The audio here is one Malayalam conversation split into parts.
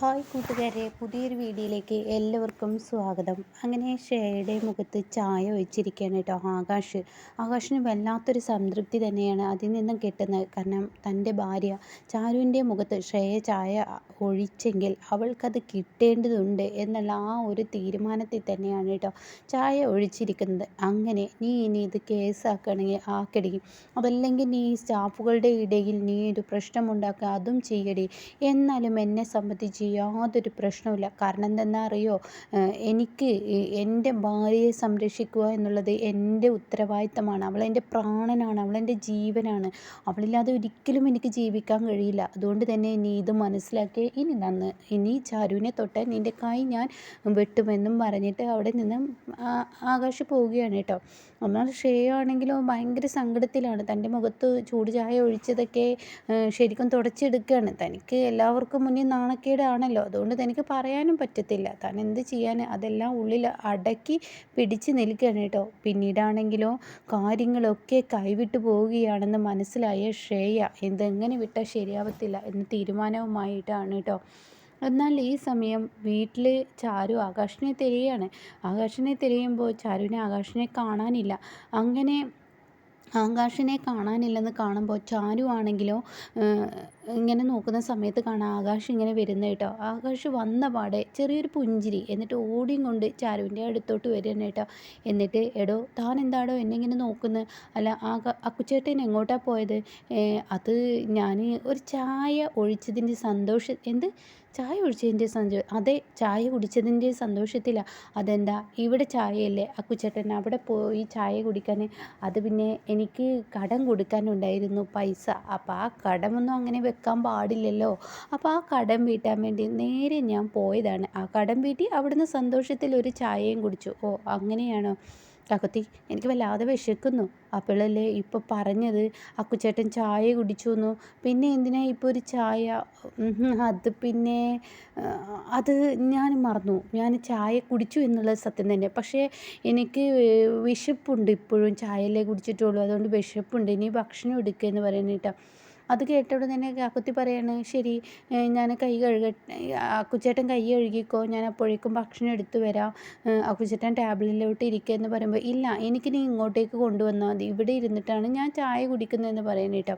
ഹായ് കൂട്ടുകാരെ പുതിയൊരു വീഡിയോയിലേക്ക് എല്ലാവർക്കും സ്വാഗതം. അങ്ങനെ ഷേയുടെ മുഖത്ത് ചായ ഒഴിച്ചിരിക്കുകയാണ് കേട്ടോ ആകാശ്. ആകാശിന് വല്ലാത്തൊരു സംതൃപ്തി തന്നെയാണ് അതിൽ നിന്നും കിട്ടുന്നത്. കാരണം തന്റെ ഭാര്യ ചാരുവിന്റെ മുഖത്ത് ഷേയ ചായ ഒഴിച്ചെങ്കിൽ അവൾക്കത് കിട്ടേണ്ടതുണ്ട് എന്നുള്ള ആ ഒരു തീരുമാനത്തിൽ തന്നെയാണ് കേട്ടോ ചായ ഒഴിച്ചിരിക്കുന്നത്. അങ്ങനെ നീ ഇനി ഇത് കേസാക്കണമെങ്കിൽ ആക്കടി. അതല്ലെങ്കിൽ നീ സ്റ്റാഫുകളുടെ ഇടയിൽ നീ ഒരു പ്രശ്നമുണ്ടാക്കുക അതും ചെയ്യടി. എന്നാലും എന്നെ സംബന്ധിച്ച് യാതൊരു പ്രശ്നവുമില്ല. കാരണം എന്തെന്നാ അറിയോ എനിക്ക് എന്റെ ഭാര്യയെ സംരക്ഷിക്കുക എന്നുള്ളത് എന്റെ ഉത്തരവാദിത്തമാണ്. അവളെന്റെ പ്രാണനാണ് അവളെന്റെ ജീവനാണ്. അവളില്ലാതെ ഒരിക്കലും എനിക്ക് ജീവിക്കാൻ കഴിയില്ല. അതുകൊണ്ട് തന്നെ നീ ഇത് മനസ്സിലാക്കി. ഇനി നന്ന് ഇനി ചാരുവിനെ തൊട്ട് നിന്റെ കൈ ഞാൻ വെട്ടുമെന്നും പറഞ്ഞിട്ട് അവിടെ നിന്ന് ആകാശ് പോവുകയാണ് കേട്ടോ. എന്നാൽ ഷേ ആണെങ്കിലോ ഭയങ്കര സങ്കടത്തിലാണ്. തന്റെ മുഖത്ത് ചൂട് ചായ ഒഴിച്ചതൊക്കെ ശരിക്കും തുടച്ചെടുക്കുകയാണ്. തനിക്ക് എല്ലാവർക്കും മുന്നിൽ നാണക്കേടാണല്ലോ അതുകൊണ്ട് എനിക്ക് പറയാനും പറ്റത്തില്ല. താൻ എന്ത് ചെയ്യാൻ അതെല്ലാം ഉള്ളിൽ അടക്കി പിടിച്ച് നിൽക്കുകയാണ് കേട്ടോ. പിന്നീടാണെങ്കിലോ കാര്യങ്ങളൊക്കെ കൈവിട്ടു പോവുകയാണെന്ന് മനസ്സിലായ ശ്രേയ എന്തെങ്ങനെ വിട്ടാൽ ശരിയാവത്തില്ല എന്ന തീരുമാനവുമായിട്ടാണ് കേട്ടോ. എന്നാൽ ഈ സമയം വീട്ടിൽ ചാരു ആകാശിനെ തിരയാണ് ആകാശിനെ തിരയുമ്പോൾ ചാരുവിനെ ആകാശിനെ കാണാനില്ല. അങ്ങനെ ആകാശിനെ കാണാനില്ലെന്ന് കാണുമ്പോൾ ചാരു ആണെങ്കിലോ ഇങ്ങനെ നോക്കുന്ന സമയത്ത് കാണാം ആകാശ് ഇങ്ങനെ വരുന്നത് കേട്ടോ. ആകാശ് വന്ന പാടെ ചെറിയൊരു പുഞ്ചിരി എന്നിട്ട് ഓടിയും കൊണ്ട് ചാരുവിന്റെ അടുത്തോട്ട് വരികയാണ് കേട്ടോ. എന്നിട്ട് എടോ താൻ എന്താടോ എന്നെ ഇങ്ങനെ നോക്കുന്നത് അല്ല ആകാ അക്കുച്ചേട്ടൻ എങ്ങോട്ടാണ് പോയത്? അത് ഞാൻ ഒരു ചായ ഒഴിച്ചതിന്റെ സന്തോഷം എന്ത്? ചായ കുടിച്ചതിന്റെ സന്തോ അതെ ചായ കുടിച്ചതിന്റെ സന്തോഷത്തിലാണ് അതെന്താ ഇവിടെ ചായയല്ലേ? അക്കുച്ചേട്ടൻ അവിടെ പോയി ചായ കുടിക്കാൻ. അത് പിന്നെ എനിക്ക് കടം കൊടുക്കാനുണ്ടായിരുന്നു പൈസ. അപ്പോൾ ആ കടമൊന്നും അങ്ങനെ വെക്കാൻ പാടില്ലല്ലോ. അപ്പോൾ ആ കടം വീട്ടാൻ വേണ്ടി നേരെ ഞാൻ പോയതാണ്. ആ കടം വീട്ടി അവിടുന്ന് സന്തോഷത്തിൽ ഒരു ചായയും കുടിച്ചു. ഓ അങ്ങനെയാണോ? കാക്കത്തി എനിക്ക് വല്ലാതെ വിശക്കുന്നു. അപ്പോഴല്ലേ ഇപ്പോൾ പറഞ്ഞത്? അക്കുച്ചേട്ടൻ ചായ കുടിച്ചു എന്നു പിന്നെ എന്തിനാ ഇപ്പോൾ ഒരു ചായ? അത് പിന്നെ അത് ഞാൻ മറന്നു. ഞാൻ ചായ കുടിച്ചു എന്നുള്ളത് സത്യം തന്നെ. പക്ഷേ എനിക്ക് വിശപ്പുണ്ട് ഇപ്പോഴും. ചായയല്ലേ കുടിച്ചിട്ടുള്ളൂ. അതുകൊണ്ട് വിശപ്പുണ്ട്. ഇനി ഭക്ഷണം എടുക്കുക എന്ന് പറയുന്നത് അത് കേട്ട ഉടനെ തന്നെ കാക്കുത്തി പറയാണ് ശരി ഞാൻ കൈ കഴുകട്ടെ അക്കുച്ചേട്ടൻ കൈ കഴുകിക്കോ ഞാൻ അപ്പോഴേക്കും ഭക്ഷണം എടുത്തു വരാം. അക്കുച്ചേട്ടൻ ടാബ്ലറ്റിലോട്ട് ഇരിക്കുക എന്ന് പറയുമ്പോൾ ഇല്ല എനിക്ക് നീ ഇങ്ങോട്ടേക്ക് കൊണ്ടുവന്നാൽ മതി ഇവിടെ ഇരുന്നിട്ടാണ് ഞാൻ ചായ കുടിക്കുന്നതെന്ന് പറയുന്നത് കേട്ടോ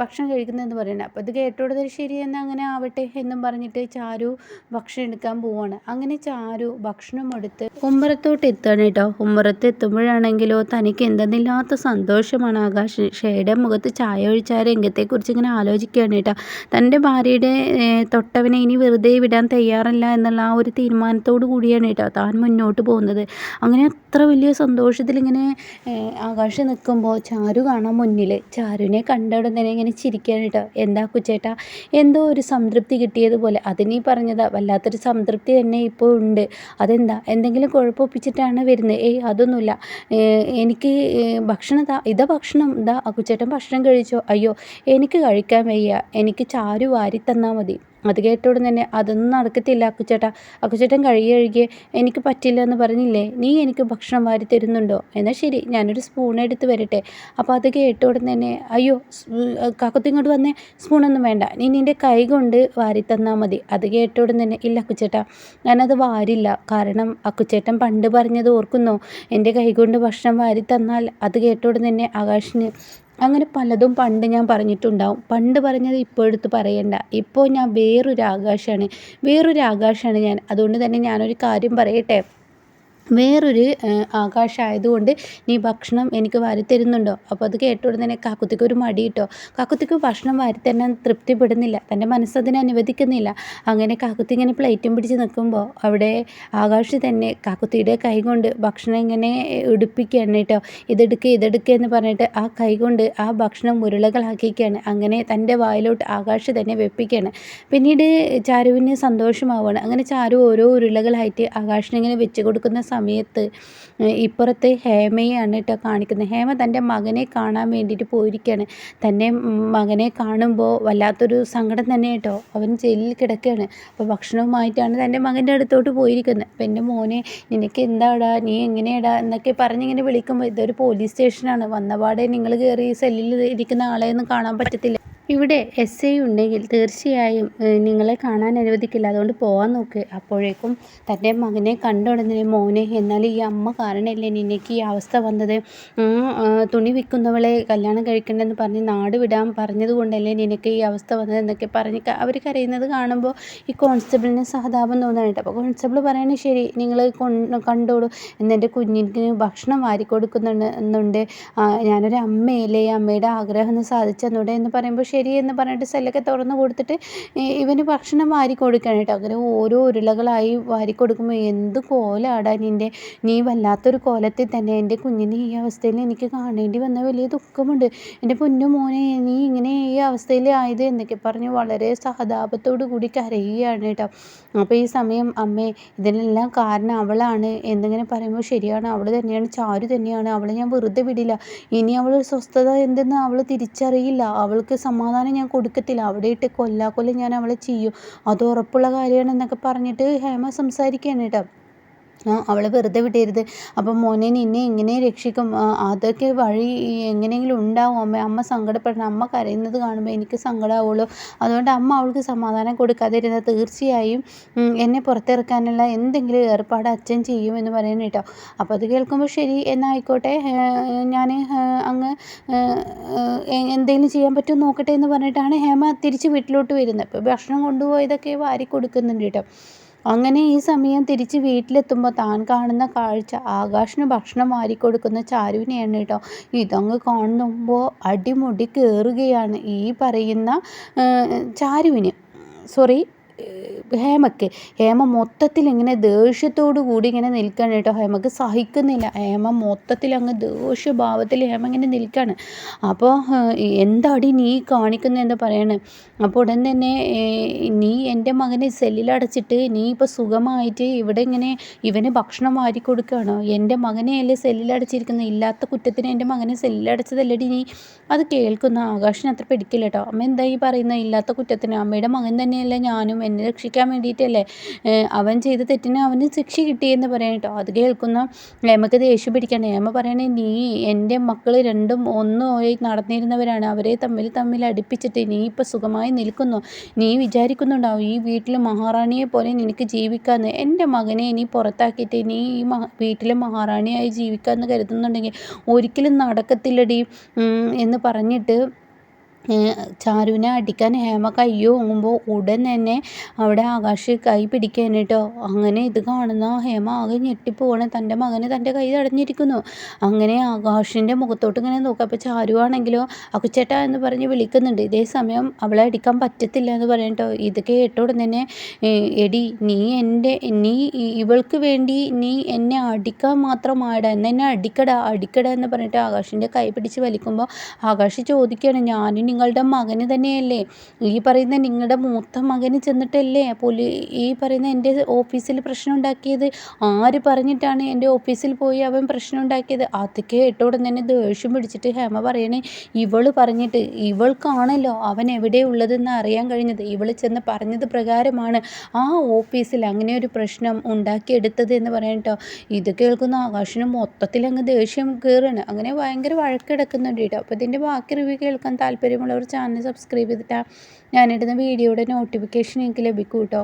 ഭക്ഷണം കഴിക്കുന്നതെന്ന് പറയുന്നത് അപ്പോൾ ഇത് കേട്ടോടത് ശരി എന്നാൽ അങ്ങനെ ആവട്ടെ എന്നും പറഞ്ഞിട്ട് ചാരു ഭക്ഷണം എടുക്കാൻ പോവാണ്. അങ്ങനെ ചാരു ഭക്ഷണം എടുത്ത് ഉമ്മറത്തോട്ട് എത്തുകയാണ് കേട്ടോ. ഉമ്മറത്ത് എത്തുമ്പോഴാണെങ്കിലോ തനിക്ക് എന്തെന്നില്ലാത്ത സന്തോഷമാണ് ആകാശ്. ഷേയുടെ മുഖത്ത് ചായ ഒഴിച്ച രംഗത്തെക്കുറിച്ച് ഇങ്ങനെ ആലോചിക്കുകയാണ് കേട്ടോ. തന്റെ ഭാര്യയുടെ തൊട്ടവനെ ഇനി വെറുതെ വിടാൻ തയ്യാറല്ല എന്നുള്ള ആ ഒരു തീരുമാനത്തോടു കൂടിയാണ് കേട്ടോ താൻ മുന്നോട്ട് പോകുന്നത്. അങ്ങനെ അത്ര വലിയ സന്തോഷത്തിൽ ഇങ്ങനെ ആകാശ് നിൽക്കുമ്പോൾ ചാരു കാണാൻ മുന്നിൽ ചാരുവിനെ കണ്ട അവിടെ തന്നെ ഇങ്ങനെ ചിരിക്കാൻ കേട്ടോ. എന്താ കുച്ചേട്ടാ? എന്തോ ഒരു സംതൃപ്തി കിട്ടിയതുപോലെ. അതിനീ പറഞ്ഞതാ. വല്ലാത്തൊരു സംതൃപ്തി തന്നെ ഇപ്പോൾ ഉണ്ട്. അതെന്താ? എന്തെങ്കിലും കുഴപ്പമൊപ്പിച്ചിട്ടാണ് വരുന്നത്. ഏയ് അതൊന്നുമില്ല. എനിക്ക് ഭക്ഷണം ഇതാ ഇതാ ഭക്ഷണം. ഇതാ കുച്ചേട്ടൻ ഭക്ഷണം കഴിച്ചോ? അയ്യോ എനിക്ക് കഴിക്കാൻ വയ്യ. എനിക്ക് ചാരു വാരി തന്നാൽ മതി. അത് കേട്ടോടെ തന്നെ അതൊന്നും നടക്കത്തില്ല അക്കുച്ചേട്ടാ. അക്കുച്ചേട്ടൻ കഴുകി കഴുകി എനിക്ക് പറ്റില്ല എന്ന് പറഞ്ഞില്ലേ? നീ എനിക്ക് ഭക്ഷണം വാരി തരുന്നുണ്ടോ? എന്നാൽ ശരി ഞാനൊരു സ്പൂൺ എടുത്ത് വരട്ടെ. അപ്പോൾ അത് കേട്ടോടെ തന്നെ അയ്യോ കാക്കത്തിങ്ങോട്ട് വന്നേ സ്പൂണൊന്നും വേണ്ട. നീ നിന്റെ കൈ കൊണ്ട് വാരി തന്നാൽ മതി. അത് കേട്ടോടെ തന്നെ ഇല്ല അക്കുച്ചേട്ടാ ഞാനത് വാരില്ല. കാരണം അക്കുച്ചേട്ടൻ പണ്ട് പറഞ്ഞത് ഓർക്കുന്നോ? എന്റെ കൈ കൊണ്ട് ഭക്ഷണം വാരി തന്നാൽ? അത് കേട്ടോടെ തന്നെ ആകാശിന് അങ്ങനെ പലതും പണ്ട് ഞാൻ പറഞ്ഞിട്ടുണ്ടാവും. പണ്ട് പറഞ്ഞത് ഇപ്പോൾ എടുത്ത് പറയണ്ട. ഇപ്പോൾ ഞാൻ വേറൊരു ആകാശമാണ് വേറൊരു ആകാശമാണ് ഞാൻ. അതുകൊണ്ട് തന്നെ ഞാനൊരു കാര്യം പറയട്ടെ? വേറൊരു ആകാശമായതുകൊണ്ട് നീ ഭക്ഷണം എനിക്ക് വാരിത്തരുന്നുണ്ടോ? അപ്പോൾ അത് കേട്ടോടെ തന്നെ കാക്കുത്തിക്ക് ഒരു മടി കിട്ടോ കാക്കുത്തിക്ക് ഭക്ഷണം വാരിത്തരാൻ തൃപ്തിപ്പെടുന്നില്ല. തന്റെ മനസ്സതിനെ അനുവദിക്കുന്നില്ല. അങ്ങനെ കാക്കുത്തി ഇങ്ങനെ പ്ലേറ്റും പിടിച്ച് നിൽക്കുമ്പോൾ അവിടെ ആകാശ് തന്നെ കാക്കുത്തിയുടെ കൈ കൊണ്ട് ഭക്ഷണം ഇങ്ങനെ ഉടുപ്പിക്കുകയാണ് കേട്ടോ ഇതെടുക്കുക ഇതെടുക്കുക എന്ന് പറഞ്ഞിട്ട് ആ കൈ കൊണ്ട് ആ ഭക്ഷണം ഉരുളകളാക്കിക്കുകയാണ് അങ്ങനെ തന്റെ വായിലോട്ട് ആകാശ് തന്നെ വെപ്പിക്കുകയാണ്. പിന്നീട് ചാരുവിന് സന്തോഷമാവുകയാണ് അങ്ങനെ ചാരു ഓരോ ഉരുളകളായിട്ട് ആകാശിനിങ്ങനെ വെച്ച് കൊടുക്കുന്ന സമയത്ത് ഇപ്പുറത്ത് ഹേമയാണ് കേട്ടോ കാണിക്കുന്നത്. ഹേമ തന്റെ മകനെ കാണാൻ വേണ്ടിയിട്ട് പോയിരിക്കുകയാണ് തന്റെ മകനെ കാണുമ്പോൾ വല്ലാത്തൊരു സങ്കടം തന്നെ കേട്ടോ അവൻ ജയിലിൽ കിടക്കുകയാണ് അപ്പോൾ ഭക്ഷണവുമായിട്ടാണ് തന്റെ മകന്റെ അടുത്തോട്ട് പോയിരിക്കുന്നത്. അപ്പം എന്റെ മോനെ നിനക്ക് എന്താടാ നീ എങ്ങനെയാടാ എന്നൊക്കെ പറഞ്ഞിങ്ങനെ വിളിക്കുമ്പോൾ ഇതൊരു പോലീസ് സ്റ്റേഷനാണ്. വന്നപാടെ നിങ്ങൾ കയറി സെല്ലിൽ ഇരിക്കുന്ന ആളെയൊന്നും കാണാൻ പറ്റത്തില്ല. ഇവിടെ എസ് ഐ ഉണ്ടെങ്കിൽ തീർച്ചയായും നിങ്ങളെ കാണാൻ അനുവദിക്കില്ല. അതുകൊണ്ട് പോകാൻ നോക്ക്. അപ്പോഴേക്കും തന്റെ മകനെ കണ്ട മോനെ എന്നാൽ ഈ അമ്മ കാരണമല്ലേ നിനക്ക് ഈ അവസ്ഥ വന്നത്? തുണി വിൽക്കുന്നവളെ കല്യാണം കഴിക്കണ്ടെന്ന് പറഞ്ഞ് നാട് വിടാൻ പറഞ്ഞതുകൊണ്ടല്ലേ നിനക്ക് ഈ അവസ്ഥ വന്നത് എന്നൊക്കെ പറഞ്ഞ് അവർ കരയുന്നത് കാണുമ്പോൾ ഈ കോൺസ്റ്റബിളിന് സഹതാപം തോന്നാനായിട്ട്. അപ്പോൾ കോൺസ്റ്റബിൾ പറയണേ ശരി നിങ്ങൾ കണ്ടോളൂ. എന്നെന്റെ കുഞ്ഞിന് ഭക്ഷണം വാരി കൊടുക്കുന്നുണ്ട് ഞാനൊരു അമ്മയല്ലേ ഈ അമ്മയുടെ ആഗ്രഹം ഒന്ന് എന്ന് പറയുമ്പോൾ ശരി എന്ന് പറഞ്ഞിട്ട് സെല്ലൊക്കെ തുറന്ന് കൊടുത്തിട്ട് ഇവന് ഭക്ഷണം വാരി കൊടുക്കുകയാണ് കേട്ടോ. അങ്ങനെ ഓരോ ഉരുളകളായി വാരി കൊടുക്കുമ്പോൾ എന്ത് കോലാടാ നിന്റെ നീ വല്ലാത്തൊരു കോലത്തിൽ തന്നെ എന്റെ കുഞ്ഞിനെ ഈ അവസ്ഥയിൽ എനിക്ക് കാണേണ്ടി വന്ന വലിയ ദുഃഖമുണ്ട്. എന്റെ പൊന്നു മോനെ നീ ഇങ്ങനെ ഈ അവസ്ഥയിൽ ആയത് എന്നൊക്കെ പറഞ്ഞ് വളരെ സഹതാപത്തോടു കൂടി കരയുകയാണ് കേട്ടോ. അപ്പോൾ ഈ സമയം അമ്മേ ഇതിനെല്ലാം കാരണം അവളാണ് എന്നിങ്ങനെ പറയുമ്പോൾ ശരിയാണ് അവൾ തന്നെയാണ് ചാരു തന്നെയാണ്. അവളെ ഞാൻ വെറുതെ വിടില്ല. ഇനി അവൾ സ്വസ്ഥത എന്തെന്ന് അവൾ തിരിച്ചറിയില്ല. അവൾക്ക് സമാ സമാധാനം ഞാൻ കൊടുക്കത്തില്ല. അവിടെ ഇട്ട് കൊല്ലാക്കൊല്ലം ഞാൻ അവളെ ചെയ്യും. അത് ഉറപ്പുള്ള കാര്യമാണ് എന്നൊക്കെ പറഞ്ഞിട്ട് ഹേമ സംസാരിക്കുകയാണ് കേട്ടോ. അവളെ വെറുതെ വിടരുത്. അപ്പം മോനെ നിന്നെ എങ്ങനെ രക്ഷിക്കും? അതൊക്കെ വഴി എങ്ങനെയെങ്കിലും ഉണ്ടാവും. അമ്മ അമ്മ സങ്കടപ്പെടണം. അമ്മ കരയുന്നത് കാണുമ്പോൾ എനിക്ക് സങ്കടമാവുള്ളൂ അതുകൊണ്ട് അമ്മ അവൾക്ക് സമാധാനം കൊടുക്കാതിരുന്നത് തീർച്ചയായും എന്നെ പുറത്തിറക്കാനുള്ള എന്തെങ്കിലും ഏർപ്പാട് അച്ഛൻ ചെയ്യുമെന്ന് പറയുന്നു കേട്ടോ. അപ്പോൾ അത് കേൾക്കുമ്പോൾ ശരി എന്നായിക്കോട്ടെ. ഞാൻ അങ്ങ് എന്തെങ്കിലും ചെയ്യാൻ പറ്റുമോ നോക്കട്ടെ എന്ന് പറഞ്ഞിട്ടാണ് ഹേമ തിരിച്ച് വീട്ടിലോട്ട് വരുന്നത്. അപ്പോൾ ഭക്ഷണം കൊണ്ടുപോയതൊക്കെ വാരി കൊടുക്കുന്നുണ്ട് കേട്ടോ. അങ്ങനെ ഈ സമയം തിരിച്ച് വീട്ടിലെത്തുമ്പോൾ താൻ കാണുന്ന കാഴ്ച ആകാശിന് ഭക്ഷണം വാരിക്കൊടുക്കുന്ന ചാരുവിനെയാണ് കേട്ടോ. ഇതങ്ങ് കാണുമ്പോൾ അടിമുടി കയറുകയാണ് ഈ പറയുന്ന ചാരുവിന്. സോറി ഹേമയ്ക്ക് ഹേമ മൊത്തത്തിൽ ഇങ്ങനെ ദേഷ്യത്തോടു കൂടി ഇങ്ങനെ നിൽക്കുകയാണ് കേട്ടോ. ഹേമക്ക് സഹിക്കുന്നില്ല. ഹേമ മൊത്തത്തിൽ അങ്ങ് ദേഷ്യഭാവത്തിൽ ഹേമ ഇങ്ങനെ നിൽക്കുകയാണ് അപ്പോൾ എന്താടി നീ കാണിക്കുന്നത് എന്താ പറയണേ. അപ്പോൾ ഉടൻ തന്നെ നീ എന്റെ മകനെ സെല്ലിലടച്ചിട്ട് നീ ഇപ്പോൾ സുഖമായിട്ട് ഇവിടെ ഇങ്ങനെ ഇവന് ഭക്ഷണം വാരി കൊടുക്കുകയാണോ? എന്റെ മകനെയല്ലേ സെല്ലിലടച്ചിരിക്കുന്നത് ഇല്ലാത്ത കുറ്റത്തിന് എന്റെ മകനെ സെല്ലിലടച്ചതല്ലടി നീ? അത് കേൾക്കുന്ന ആകാശിന് അത്ര പിടിക്കില്ല കേട്ടോ. അമ്മ എന്താ ഈ പറയുന്നത്? ഇല്ലാത്ത കുറ്റത്തിന്. അമ്മയുടെ മകൻ തന്നെയല്ലേ ഞാനും എന്നെ രക്ഷിക്കാൻ വേണ്ടിയിട്ടല്ലേ? അവൻ ചെയ്ത തെറ്റിന് അവന് ശിക്ഷ കിട്ടിയെന്ന് പറയാം കേട്ടോ. അത് കേൾക്കുന്ന ഏമക്ക് ദേഷ്യം പിടിക്കണം ഏമ പറയണേ നീ എന്റെ മക്കൾ രണ്ടും ഒന്നുമായി നടന്നിരുന്നവരാണ്. അവരെ തമ്മിൽ തമ്മിൽ അടുപ്പിച്ചിട്ട് നീ ഇപ്പോൾ സുഖമായി നിൽക്കുന്നു. നീ വിചാരിക്കുന്നുണ്ടാവും ഈ വീട്ടിൽ മഹാറാണിയെ പോലെ നിനക്ക് ജീവിക്കാമെന്ന് എന്റെ മകനെ നീ പുറത്താക്കിയിട്ട് നീ ഈ വീട്ടിലെ മഹാറാണിയായി ജീവിക്കാമെന്ന് കരുതുന്നുണ്ടെങ്കിൽ ഒരിക്കലും നടക്കത്തില്ലടി. എന്ന് പറഞ്ഞിട്ട് ചാരുവിനെ അടിക്കാൻ ഹേമ അയ്യോ ഓങ്ങുമ്പോൾ ഉടൻ തന്നെ അവിടെ ആകാശ് കൈ പിടിക്കാൻ കേട്ടോ അങ്ങനെ ഇത് കാണുന്ന ഹേമ ആകെ ഞെട്ടിപ്പോവാണ്. തന്റെ മകന് തന്റെ കൈ തടഞ്ഞിരിക്കുന്നു. അങ്ങനെ ആകാശിന്റെ മുഖത്തോട്ട് ഇങ്ങനെ നോക്കുക അപ്പോൾ ചാരുവാണെങ്കിലോ അക്കുച്ചേട്ടാ എന്ന് പറഞ്ഞ് വിളിക്കുന്നുണ്ട്. ഇതേ സമയം അവളെ അടിക്കാൻ പറ്റത്തില്ല എന്ന് പറയും ഇത് കേട്ട ഉടൻ തന്നെ എടി നീ എന്റെ നീ ഇവൾക്ക് വേണ്ടി നീ എന്നെ അടിക്കാൻ മാത്രമായിടാ. എന്നെ അടിക്കടാ അടിക്കടാ എന്ന് പറഞ്ഞിട്ട് ആകാശിന്റെ കൈ പിടിച്ച് വലിക്കുമ്പോൾ ആകാശ് ചോദിക്കുകയാണ് ഞാനും നിങ്ങളുടെ മകന് തന്നെയല്ലേ? ഈ പറയുന്ന നിങ്ങളുടെ മൂത്ത മകന് ചെന്നിട്ടല്ലേ? പോലീ ഈ പറയുന്ന എന്റെ ഓഫീസിൽ പ്രശ്നം ഉണ്ടാക്കിയത് ആര് പറഞ്ഞിട്ടാണ് എന്റെ ഓഫീസിൽ പോയി അവൻ പ്രശ്നം ഉണ്ടാക്കിയത് അത് കേട്ടോടെ തന്നെ ദേഷ്യം പിടിച്ചിട്ട് ഹേമ പറയണേ ഇവൾ പറഞ്ഞിട്ട് ഇവൾക്കാണല്ലോ അവൻ എവിടെ ഉള്ളതെന്ന് അറിയാൻ കഴിഞ്ഞത്? ഇവൾ ചെന്ന് പറഞ്ഞത് പ്രകാരമാണ്. ആ ഓഫീസിൽ അങ്ങനെ ഒരു പ്രശ്നം ഉണ്ടാക്കിയെടുത്തത് എന്ന് പറയാൻ ഇത് കേൾക്കുന്ന ആകാശിന് മൊത്തത്തിൽ അങ്ങ് ദേഷ്യം കയറുകയാണ് അങ്ങനെ ഭയങ്കര വഴക്കിടക്കുന്നുണ്ട് കേട്ടോ അപ്പോൾ ഇതിന്റെ ബാക്കി റിവ്യൂ കേൾക്കാൻ താല്പര്യമുള്ള ഒരു ചാനൽ സബ്സ്ക്രൈബ് ചെയ്തിട്ടാണ് ഞാനിടുന്ന വീഡിയോയുടെ നോട്ടിഫിക്കേഷൻ എനിക്ക് ലഭിക്കും കേട്ടോ